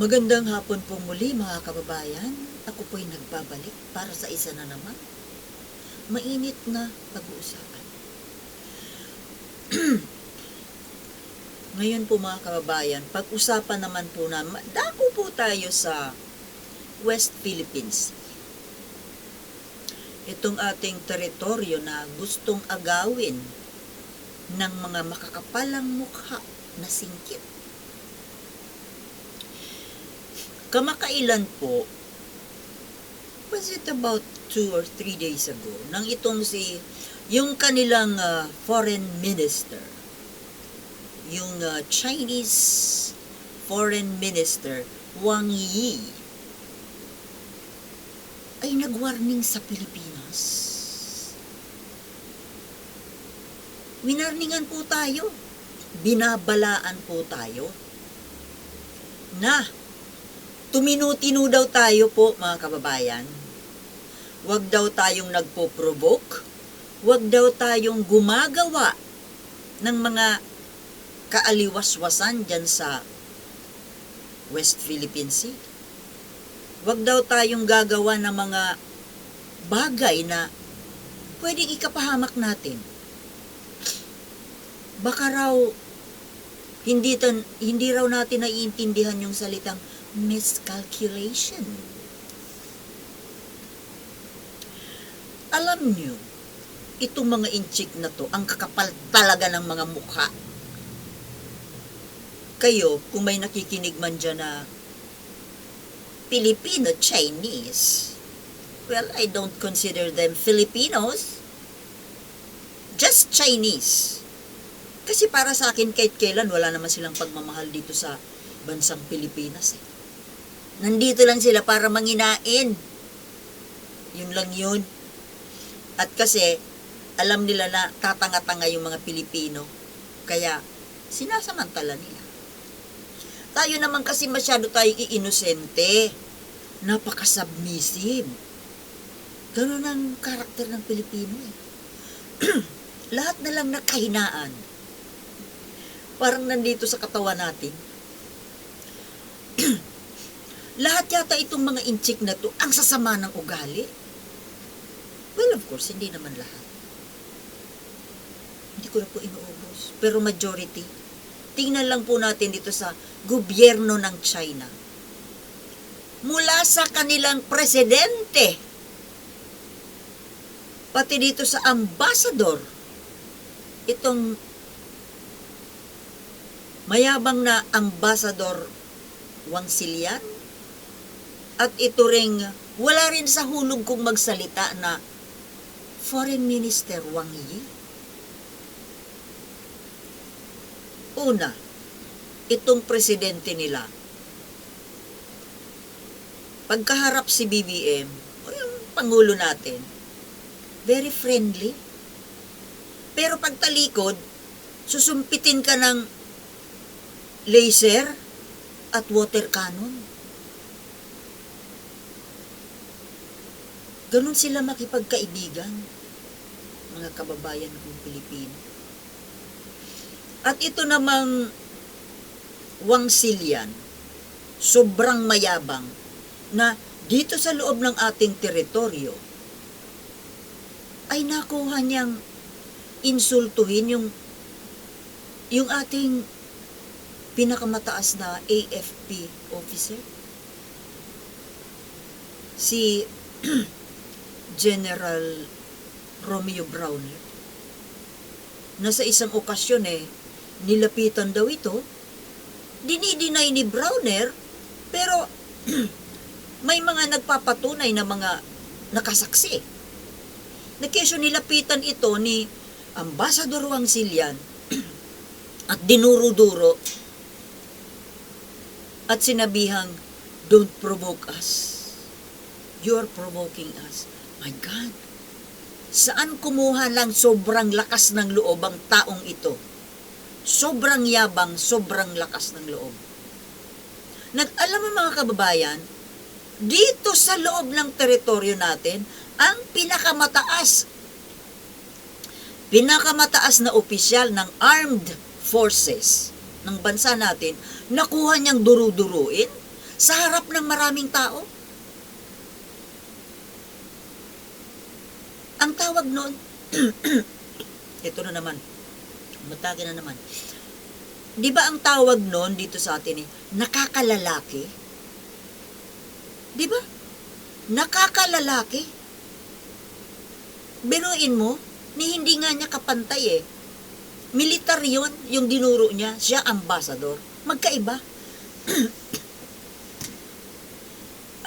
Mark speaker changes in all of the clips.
Speaker 1: Magandang hapon po muli mga kababayan. Ako po'y nagbabalik para sa isa na naman. Mainit na pag-uusapan. Ngayon po mga kababayan, pag-usapan naman po na, dako po tayo sa West Philippines. Itong ating teritoryo na gustong agawin ng mga makakapalang mukha na singkit. Kamakailan po, was it about two or three days ago, nang itong si, yung kanilang ah, foreign minister, yung ah, Chinese foreign minister, Wang Yi, ay nagwarning sa Pilipinas. Winarningan po tayo. Binabalaan po tayo. Na, tuminu-tinu daw tayo po, mga kababayan. Huwag daw tayong nagpo-provoke. Huwag daw tayong gumagawa ng mga kaaliwaswasan dyan sa West Philippine Sea. Huwag daw tayong gagawa ng mga bagay na pwedeng ikapahamak natin. Baka raw hindi tan hindi raw natin naiintindihan yung salitang miscalculation. Alam nyo, itong mga inchik na to, ang kakapal talaga ng mga mukha. Kayo, kung may nakikinig man dyan na Filipino Chinese, well, I don't consider them Filipinos. Just Chinese. Kasi para sa akin, kahit kailan, wala naman silang pagmamahal dito sa bansang Pilipinas. Eh. Nandito lang sila para manginain. Yun lang yun. At kasi, alam nila na tatanga-tanga yung mga Pilipino. Kaya, sinasamantala nila. Tayo naman kasi masyado tayong iinosente. Napaka-submissive. Ganun ang karakter ng Pilipino eh. Lahat na lang nakahinaan. Parang nandito sa katawan natin. Lahat yata itong mga inchik na to, ang sasama ng ugali. Well, of course, hindi naman lahat. Hindi ko na po inuubos. Pero majority. Tingnan lang po natin dito sa gobyerno ng China. Mula sa kanilang presidente, pati dito sa ambassador, itong mayabang na ambassador Wang Silian, at ito ring wala rin sa hulog kong magsalita na Foreign Minister Wang Yi. Una, itong presidente nila, pagkaharap si BBM, o yung pangulo natin, very friendly. Pero pagtalikod, susumpitin ka ng laser at water cannon. Ganon sila makipagkaibigan, mga kababayan kong Pilipino. At ito namang Wang Silian, sobrang mayabang na dito sa loob ng ating teritoryo ay nakuha niyang insultuhin yung yung ating pinakamataas na AFP officer si General Romeo Browner na sa isang okasyon eh nilapitan daw ito. Dinidinay ni Browner pero may mga nagpapatunay na mga nakasaksi. Na kesyo nilapitan ito ni Ambassador Wang Silian at dinuro-duro at sinabihang don't provoke us. You're provoking us my God. Saan kumuha lang sobrang lakas ng loob ang taong ito? Sobrang yabang sobrang lakas ng loob. Nag alam mo mga kababayan dito sa loob ng teritoryo natin ang pinakamataas pinakamataas na opisyal ng armed forces ng bansa natin, nakuha niyang duru-duruin, sa harap ng maraming tao. Ang tawag noon, ito na naman, matagi na naman. Di ba ang tawag noon dito sa atin eh, nakakalalaki? Di ba? Nakakalalaki. Biruin mo, ni hindi nga niya kapantay eh. Militar yun, yung dinuro niya, siya ambasador. Magkaiba.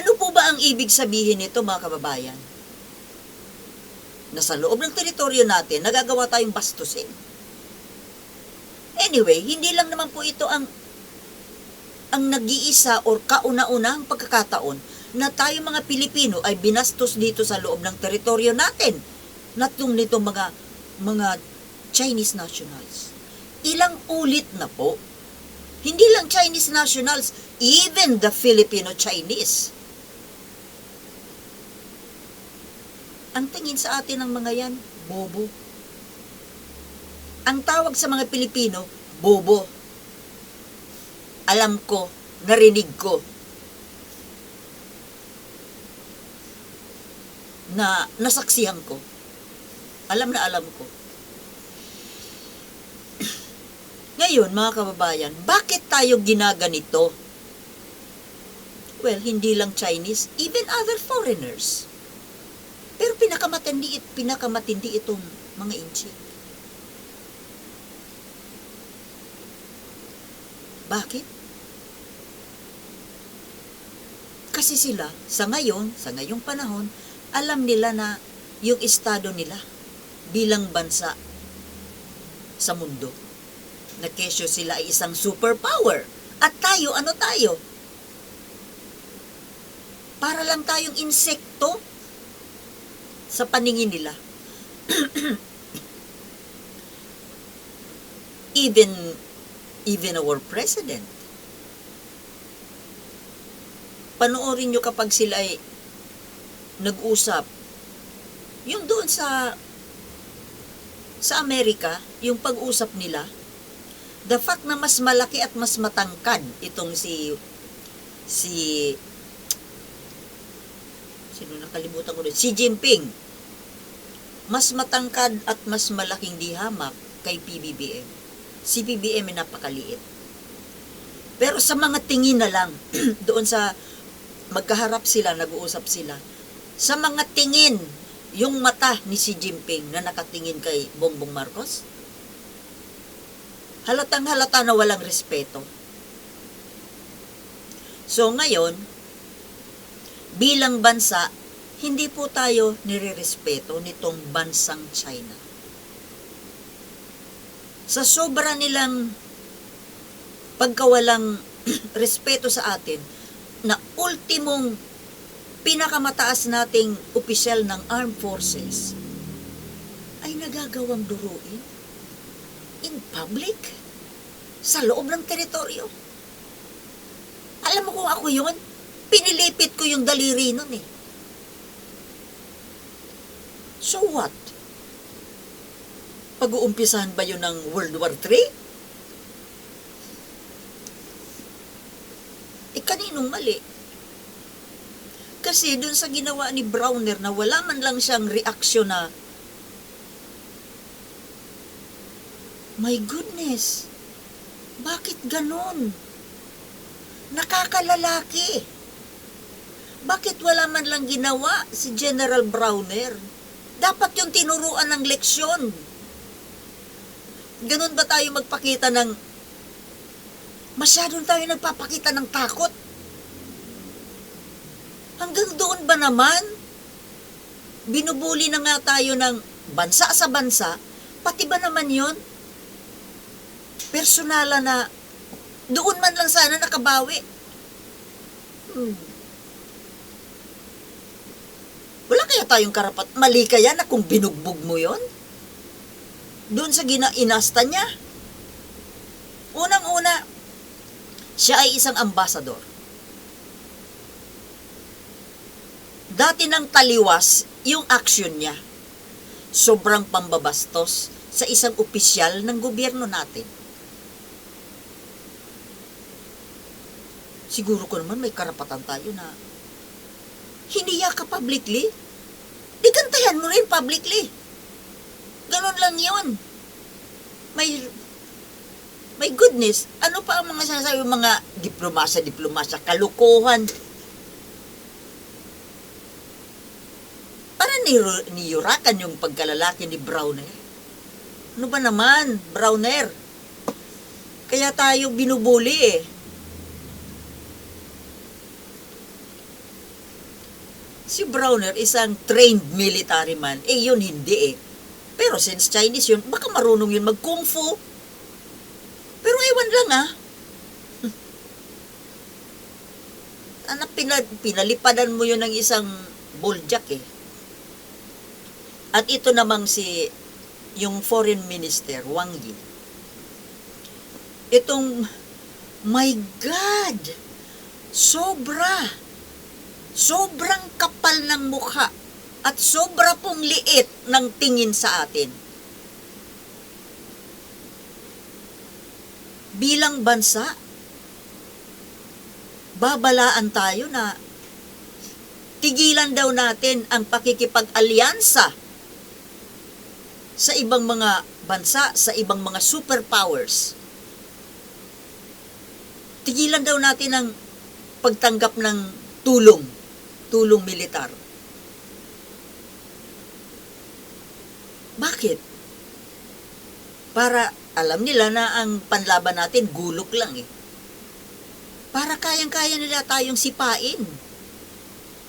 Speaker 1: ano po ba ang ibig sabihin nito mga kababayan? Na sa loob ng teritoryo natin, nagagawa tayong bastusin. Anyway, hindi lang naman po ito ang ang nag-iisa or kauna-unahang pagkakataon na tayo mga Pilipino ay binastos dito sa loob ng teritoryo natin. Natong nito mga mga Chinese nationals. Ilang ulit na po. Hindi lang Chinese nationals, even the Filipino Chinese. Ang tingin sa atin ng mga yan, bobo. Ang tawag sa mga Pilipino, bobo. Alam ko, narinig ko, na nasaksihan ko. Alam na alam ko. Ngayon, mga kababayan, bakit tayo ginaganito? Well, hindi lang Chinese, even other foreigners. Pinakamatindi, pinakamatindi itong mga inchi. Bakit? Kasi sila, sa ngayon, sa ngayong panahon, alam nila na yung estado nila bilang bansa sa mundo. Na kesyo sila ay isang superpower. At tayo, ano tayo? Para lang tayong insekto sa paningin nila. even even our president. Panoorin nyo kapag sila ay nag-usap. Yung doon sa sa Amerika, yung pag-usap nila, the fact na mas malaki at mas matangkad itong si si sino nakalimutan ko rin, si Jinping. Mas matangkad at mas malaking dihamak kay PBBM. Si PBM ay napakaliit. Pero sa mga tingin na lang, doon sa magkaharap sila, nag-uusap sila, sa mga tingin, yung mata ni si Jinping na nakatingin kay Bongbong Marcos, halatang halata na walang respeto. So ngayon, bilang bansa, hindi po tayo nirerespeto nitong bansang China. Sa sobra nilang pagkawalang respeto sa atin, na ultimong pinakamataas nating opisyal ng armed forces ay nagagawang duruin in public sa loob ng teritoryo. Alam mo kung ako yun, pinilipit ko yung daliri nun eh. So what? Pag-uumpisahan ba yun ng World War III? Eh, kaninong mali? Kasi dun sa ginawa ni Browner na wala man lang siyang reaksyon na My goodness! Bakit ganon? Nakakalalaki. Bakit wala man lang ginawa si General Browner? Dapat yung tinuruan ng leksyon. Ganon ba tayo magpakita ng masyadong tayo nagpapakita ng takot? Hanggang doon ba naman? Binubuli na nga tayo ng bansa sa bansa, pati ba naman yon Personala na doon man lang sana nakabawi. Hmm. Wala kaya tayong karapat. Mali kaya na kung binugbog mo yon? Doon sa ginainasta niya. Unang-una, siya ay isang ambasador. Dati nang taliwas yung aksyon niya. Sobrang pambabastos sa isang opisyal ng gobyerno natin. siguro ko naman may karapatan tayo na hiniya ka publicly. Di mo rin publicly. Ganon lang yun. May My goodness, ano pa ang mga sinasabi mga diplomasa, diplomasa, kalukuhan. Para ni- niyurakan yung pagkalalaki ni Browner. Ano ba naman, Browner? Kaya tayo binubuli eh. Si Browner isang trained military man. Eh, yun hindi eh. Pero since Chinese yun, baka marunong yun mag-kung fu. Pero ewan lang ah. Anak, pina, pinalipadan mo yun ng isang buljak eh. At ito namang si, yung foreign minister, Wang Yi. Itong, my God, sobra, sobrang kapal ng mukha at sobra pong liit ng tingin sa atin. bilang bansa, babalaan tayo na tigilan daw natin ang pakikipag-alyansa sa ibang mga bansa, sa ibang mga superpowers. Tigilan daw natin ang pagtanggap ng tulong, tulong militar. Bakit? Para alam nila na ang panlaban natin gulok lang eh. Para kayang-kaya nila tayong sipain.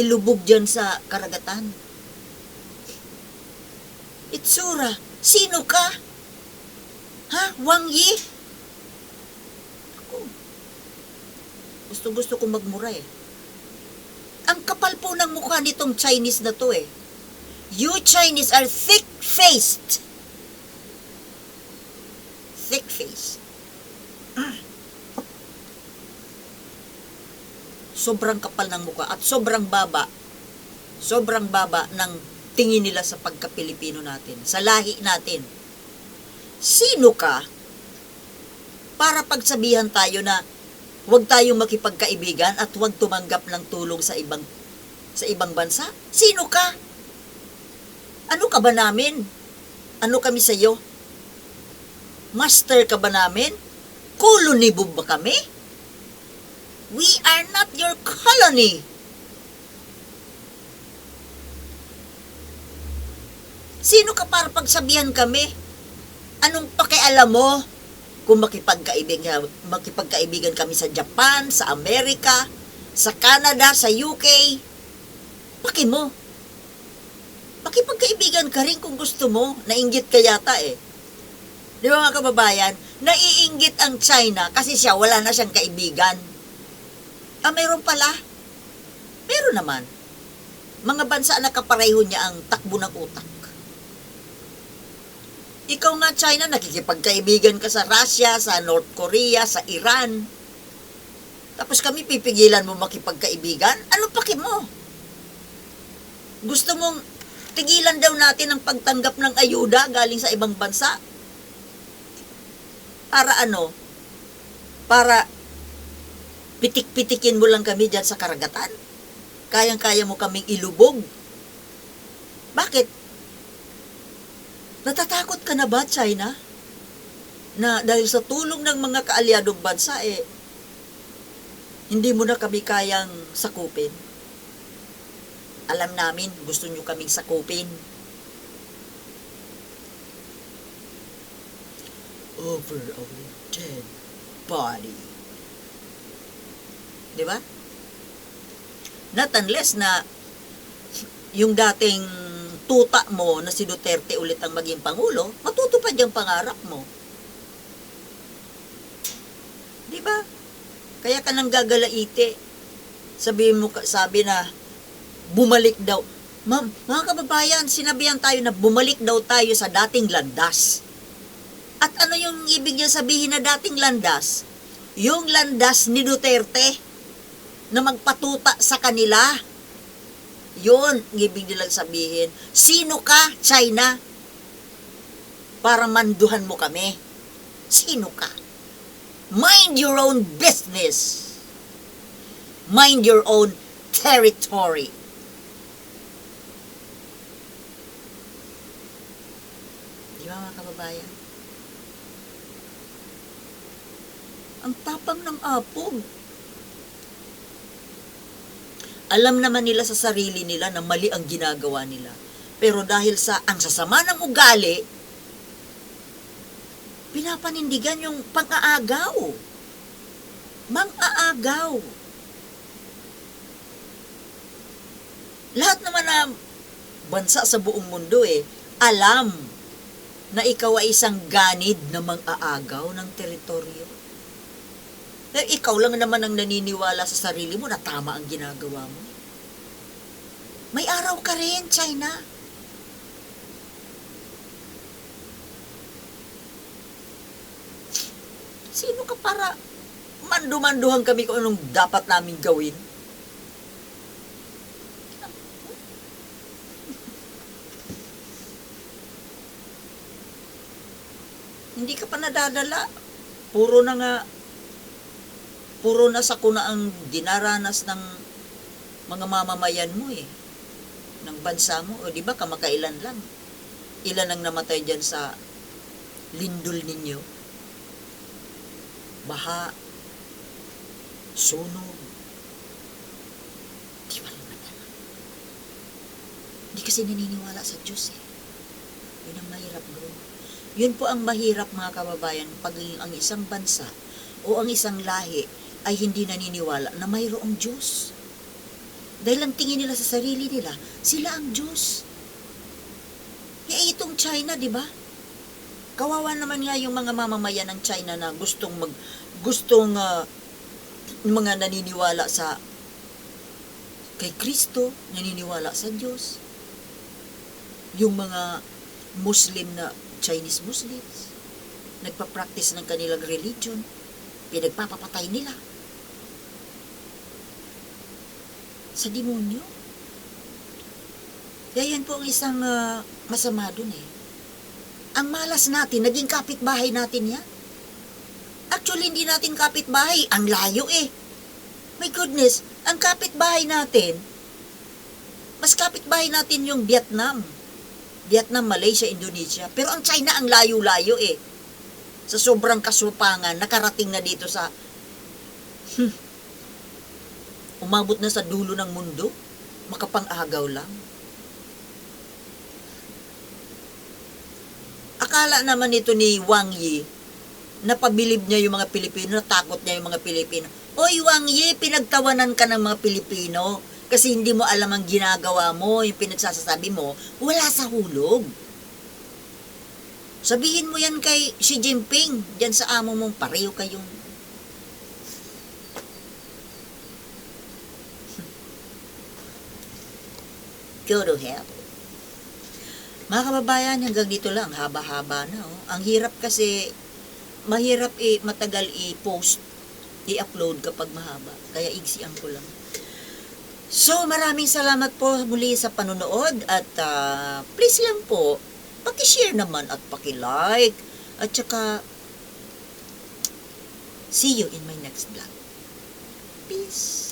Speaker 1: Ilubog dyan sa karagatan. Itsura, sino ka? Ha? Wang Yi? Ako, Gusto-gusto kong magmura eh. Ang kapal po ng mukha nitong Chinese na to eh. You Chinese are thick-faced thick face. Sobrang kapal ng mukha at sobrang baba. Sobrang baba ng tingin nila sa pagka-Pilipino natin, sa lahi natin. Sino ka para pagsabihan tayo na huwag tayong makipagkaibigan at huwag tumanggap ng tulong sa ibang sa ibang bansa? Sino ka? Ano ka ba namin? Ano kami sa iyo? Master ka ba namin? Colony mo ba kami? We are not your colony. Sino ka para pagsabihan kami? Anong pakialam mo kung makipagkaibigan, makipagkaibigan kami sa Japan, sa Amerika, sa Canada, sa UK? Paki mo. Makipagkaibigan ka rin kung gusto mo. Nainggit ka yata eh. Di ba mga kababayan, naiinggit ang China kasi siya wala na siyang kaibigan. Ah, mayroon pala. Meron naman. Mga bansa na kapareho niya ang takbo ng utak. Ikaw nga China, nakikipagkaibigan ka sa Russia, sa North Korea, sa Iran. Tapos kami pipigilan mo makipagkaibigan? Ano paki mo? Gusto mong tigilan daw natin ang pagtanggap ng ayuda galing sa ibang bansa? Para ano? Para pitik-pitikin mo lang kami dyan sa karagatan? Kayang-kaya mo kaming ilubog? Bakit? Natatakot ka na ba, China? Na dahil sa tulong ng mga kaalyadong bansa, eh, hindi mo na kami kayang sakupin. Alam namin, gusto nyo kaming sakupin. over our dead body. Di ba? Not unless na yung dating tuta mo na si Duterte ulit ang maging Pangulo, matutupad yung pangarap mo. Di ba? Kaya ka nang gagalaite. Sabi mo, sabi na, bumalik daw. Ma'am, mga kababayan, sinabihan tayo na bumalik daw tayo sa dating landas. At ano yung ibig niya sabihin na dating landas? Yung landas ni Duterte na magpatuta sa kanila. Yun, ibig nilang sabihin. Sino ka, China? Para manduhan mo kami. Sino ka? Mind your own business. mind your own territory. Di ba mga kababayan? Ang tapang ng apog. Alam naman nila sa sarili nila na mali ang ginagawa nila. Pero dahil sa ang sasama ng ugali, pinapanindigan yung pang-aagaw. Mang-aagaw. Lahat naman na bansa sa buong mundo eh, alam na ikaw ay isang ganid na mang-aagaw ng teritoryo. Na ikaw lang naman ang naniniwala sa sarili mo na tama ang ginagawa mo. May araw ka rin, China. Sino ka para mandumanduhan kami kung anong dapat namin gawin? Hindi ka pa nadadala. Puro na nga, puro na sa kuna ang dinaranas ng mga mamamayan mo eh. Ng bansa mo. O di ba kamakailan lang. Ilan ang namatay dyan sa lindol ninyo? Baha, sunog. Di ba naman? Hindi kasi naniniwala sa Diyos eh. Yun ang mahirap bro. Yun po ang mahirap mga kababayan pag ang isang bansa o ang isang lahi ay hindi naniniwala na mayroong Diyos. Dahil ang tingin nila sa sarili nila, sila ang Diyos. Eh, itong China, di ba? Kawawa naman nga yung mga mamamayan ng China na gustong mag gustong ah, mga naniniwala sa kay Kristo, naniniwala sa Diyos. Yung mga Muslim na Chinese Muslims, nagpa-practice ng kanilang religion, pinagpapapatay nila. Sa demonyo. Kaya yan po ang isang ah, masama dun eh. Ang malas natin, naging kapitbahay natin yan. Actually, hindi natin kapitbahay. Ang layo eh. My goodness, ang kapitbahay natin, mas kapitbahay natin yung Vietnam. Vietnam, Malaysia, Indonesia. Pero ang China, ang layo-layo eh. Sa sobrang kasupangan, nakarating na dito sa... Hmm, umabot na sa dulo ng mundo. Makapang-agaw lang. Akala naman ito ni Wang Yi, napabilib niya yung mga Pilipino, natakot niya yung mga Pilipino. Oy, Wang Yi, pinagtawanan ka ng mga Pilipino kasi hindi mo alam ang ginagawa mo, yung pinagsasasabi mo, wala sa hulog. Sabihin mo yan kay Xi Jinping, dyan sa amo mong pareho kayong Go to hell. Mga kababayan, hanggang dito lang, haba-haba na. Oh. Ang hirap kasi, mahirap i matagal i-post, i-upload kapag mahaba. Kaya igsian ko lang. So, maraming salamat po muli sa panonood at ah, please lang po, paki-share naman at paki-like at saka see you in my next vlog. Peace.